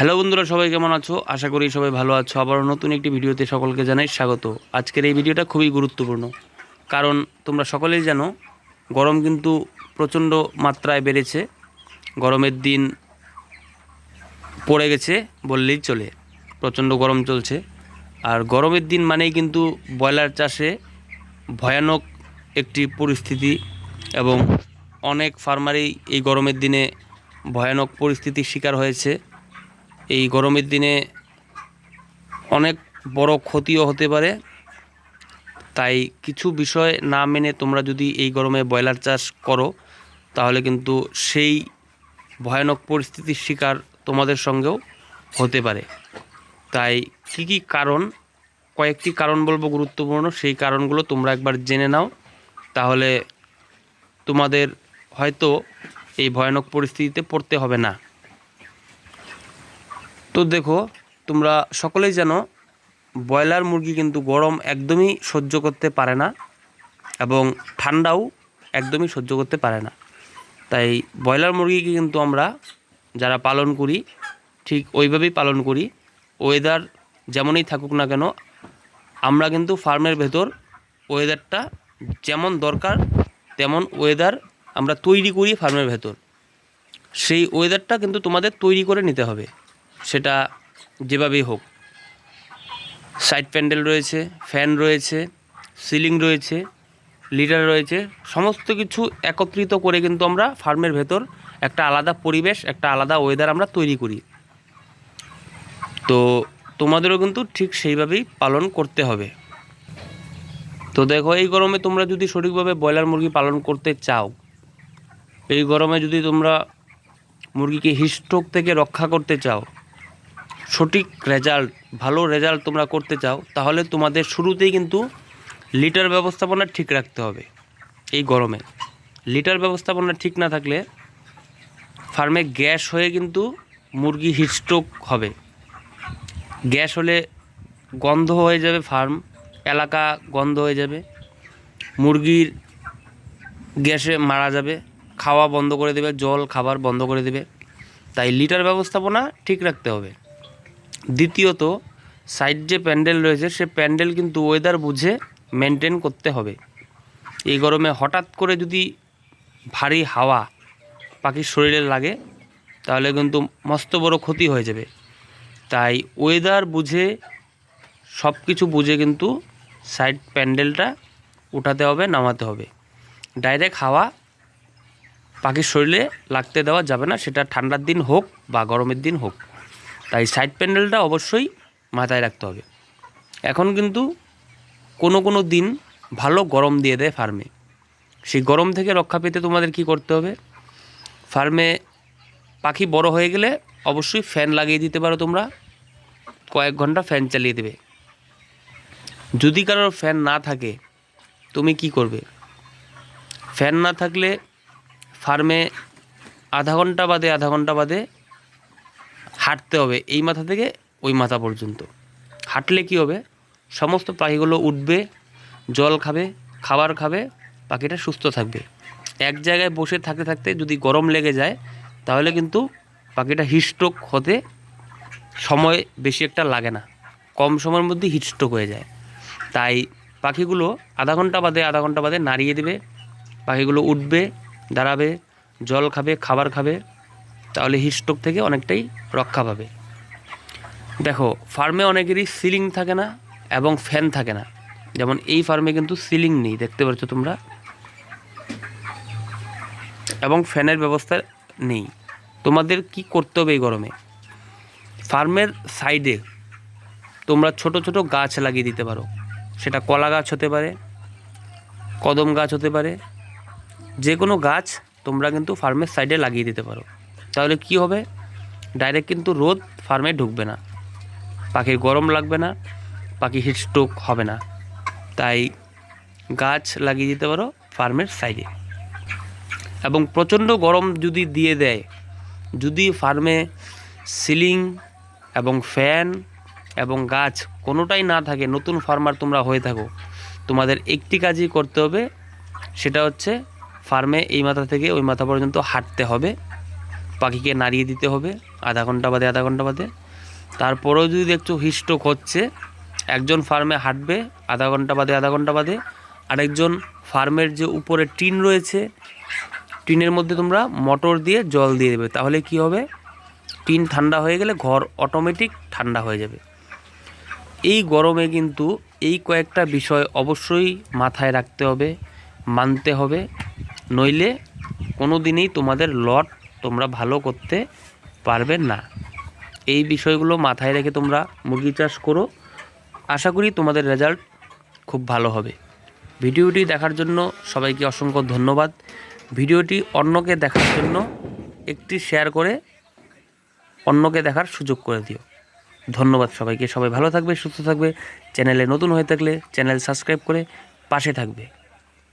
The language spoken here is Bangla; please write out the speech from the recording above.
হ্যালো বন্ধুরা, সবাই কেমন আছো? আশা করি সবাই ভালো আছো। আবার নতুন একটি ভিডিওতে সকলকে জানাই স্বাগত। আজকের এই ভিডিওটা খুবই গুরুত্বপূর্ণ, কারণ তোমরা সকলেই জানো, গরম কিন্তু প্রচণ্ড মাত্রায় বেড়েছে। গরমের দিন পড়ে গেছে বললেই চলে, প্রচণ্ড গরম চলছে। আর গরমের দিন মানেই কিন্তু ব্রয়লার চাষে ভয়ানক একটি পরিস্থিতি এবং অনেক ফার্মারই এই গরমের দিনে ভয়ানক পরিস্থিতির শিকার হয়েছে। এই গরমের দিনে অনেক বড় ক্ষতিও হতে পারে। তাই কিছু বিষয় না মেনে তোমরা যদি এই গরমে ব্রয়লার চাষ করো, তাহলে কিন্তু সেই ভয়ানক পরিস্থিতির শিকার তোমাদের সঙ্গেও হতে পারে। তাই কী কী কারণ, কয়েকটি কারণ বলব গুরুত্বপূর্ণ, সেই কারণগুলো তোমরা একবার জেনে নাও। তাহলে তোমাদের হয়তো এই ভয়ানক পরিস্থিতিতে পড়তে হবে না। তো দেখো, তোমরা সকলেই জানো, ব্রয়লার মুরগি কিন্তু গরম একদমই সহ্য করতে পারে না এবং ঠান্ডাও একদমই সহ্য করতে পারে না। তাই ব্রয়লার মুরগিকে কিন্তু আমরা যারা পালন করি, ঠিক ওইভাবেই পালন করি। ওয়েদার যেমনই থাকুক না কেন, আমরা কিন্তু ফার্মের ভেতর ওয়েদারটা যেমন দরকার, তেমন ওয়েদার আমরা তৈরি করি ফার্মের ভেতর। সেই ওয়েদারটা কিন্তু তোমাদের তৈরি করে নিতে হবে। সেটা যেভাবেই হোক। সাইড প্যান্ডেল রয়েছে ফ্যান রয়েছে সিলিং রয়েছে লিডার রয়েছে, সমস্ত কিছু একত্রিত করে কিন্তু আমরা ফার্মের ভেতর একটা আলাদা পরিবেশ, একটা আলাদা ওয়েদার আমরা তৈরি করি। তো তোমাদেরও কিন্তু ঠিক সেইভাবেই পালন করতে হবে। তো দেখো, এই গরমে তোমরা যদি সঠিকভাবে ব্রয়লার মুরগি পালন করতে চাও, এই গরমে যদি তোমরা মুরগিকে হিস্ট্রোক থেকে রক্ষা করতে চাও সঠিক রেজাল্ট ভালো রেজাল্ট তোমরা করতে চাও, তাহলে তোমাদের শুরুতেই কিন্তু লিটার ব্যবস্থাপনা ঠিক রাখতে হবে এই গরমে। লিটার ব্যবস্থাপনা ঠিক না থাকলে ফার্মে গ্যাস হয়ে কিন্তু মুরগি হিটস্ট্রোক হবে। গ্যাস হলে গন্ধ হয়ে যাবে ফার্ম এলাকা গন্ধ হয়ে যাবে, মুরগির গ্যাসে মারা যাবে, খাওয়া বন্ধ করে দেবে, জল, খাবার বন্ধ করে দেবে। তাই লিটার ব্যবস্থাপনা ঠিক রাখতে হবে। দ্বিতীয়ত সাইড যে প্যান্ডেল রয়েছে, সে প্যান্ডেল কিন্তু ওয়েদার বুঝে মেনটেন করতে হবে। এই গরমে হঠাৎ করে যদি ভারী হাওয়া পাখির শরীরে লাগে, তাহলে কিন্তু মস্ত বড় ক্ষতি হয়ে যাবে। তাই ওয়েদার বুঝে সব কিছু বুঝে কিন্তু সাইড প্যান্ডেলটা উঠাতে হবে, নামাতে হবে। ডাইরেক্ট হাওয়া পাখির শরীরে লাগতে দেওয়া যাবে না, সেটা ঠান্ডার দিন হোক বা গরমের দিন হোক। তাই সাইড প্যান্ডেলটা অবশ্যই মাথায় রাখতে হবে। এখন কিন্তু কোনো কোনো দিন ভালো গরম দিয়ে দেয় ফার্মে সেই গরম থেকে রক্ষা পেতে তোমাদের কি করতে হবে? ফার্মে পাখি বড় হয়ে গেলে অবশ্যই ফ্যান লাগিয়ে দিতে পারো তোমরা। কয়েক ঘণ্টা ফ্যান চালিয়ে দেবে। যদি কারোর ফ্যান না থাকে, তুমি কি করবে? ফ্যান না থাকলে ফার্মে আধা ঘণ্টা বাদে, আধা ঘণ্টা বাদে হাঁটতে হবে এই মাথা থেকে ওই মাথা পর্যন্ত। হাঁটলে কি হবে? সমস্ত পাখিগুলো উঠবে, জল খাবে, খাবার খাবে, পাখিটা সুস্থ থাকবে। এক জায়গায় বসে থাকতে থাকতে যদি গরম লেগে যায়, তাহলে কিন্তু পাখিটা হিটস্ট্রোক হতে সময় বেশি একটা লাগে না। কম সময়ের মধ্যে হিটস্ট্রোক হয়ে যায়। তাই পাখিগুলো আধা ঘণ্টা বাদে আধা ঘণ্টা বাদে নাড়িয়ে দেবে। পাখিগুলো উঠবে, দাঁড়াবে, জল খাবে, খাবার খাবে তাহলে হিটস্ট্রোক থেকে অনেকটাই রক্ষা পাবে। দেখো ফার্মে অনেকেরই সিলিং থাকে না এবং ফ্যান থাকে না। যেমন এই ফার্মে কিন্তু সিলিং নেই, দেখতে পাচ্ছ তোমরা। এবং ফ্যানের ব্যবস্থা নেই। তোমাদের কি করতে হবে এই গরমে? ফার্মের সাইডে তোমরা ছোট ছোট গাছ লাগিয়ে দিতে পারো। সেটা কলা গাছ হতে পারে, কদম গাছ হতে পারে। যে কোনো গাছ তোমরা কিন্তু ফার্মের সাইডে লাগিয়ে দিতে পারো। তাহলে কি হবে? ডাইরেক্ট কিন্তু রোদ ফার্মে ঢুকবে না। পাখির গরম লাগবে না, পাখি হিটস্ট্রোক হবে না। তাই গাছ লাগিয়ে দিতে পারো ফার্মের সাইডে এবং প্রচণ্ড গরম যদি দিয়ে দেয়, যদি ফার্মে সিলিং এবং ফ্যান এবং গাছ কোনোটাই না থাকে, নতুন ফার্মার তোমরা হয়ে থাকো, তোমাদের একটি কাজই করতে হবে, সেটা হচ্ছে ফার্মে এই মাথা থেকে ওই মাথা পর্যন্ত হাঁটতে হবে। পাখিকে নাড়িয়ে দিতে হবে, আধা ঘণ্টা বাদে, আধা ঘণ্টা বাদে। তারপরেও যদি দেখছ হিস্ট্রোক হচ্ছে, একজন ফার্মে হাঁটবে, আধা ঘণ্টা বাদে, আধা ঘণ্টা বাদে। আরেকজন ফার্মের যে উপরে টিন রয়েছে, টিনের মধ্যে তোমরা মোটর দিয়ে জল দিয়ে দেবে। তাহলে কি হবে? টিন ঠান্ডা হয়ে গেলে ঘর অটোমেটিক ঠান্ডা হয়ে যাবে। এই গরমে কিন্তু এই কয়েকটা বিষয় অবশ্যই মাথায় রাখতে হবে, মানতে হবে। নইলে কোনো দিনই তোমাদের লট তোমরা ভালো করতে পারবে না। এই বিষয়গুলো মাথায় রেখে তোমরা মুরগি চাষ করো। আশা করি তোমাদের রেজাল্ট খুব ভালো হবে। ভিডিওটি দেখার জন্য সবাইকে অসংখ্য ধন্যবাদ। ভিডিওটি অন্যকে দেখার জন্য একটি শেয়ার করে অন্যকে দেখার সুযোগ করে দিও। ধন্যবাদ সবাইকে। সবাই ভালো থাকবে, সুস্থ থাকবে। চ্যানেলে নতুন হয়ে থাকলে চ্যানেল সাবস্ক্রাইব করে পাশে থাকবে।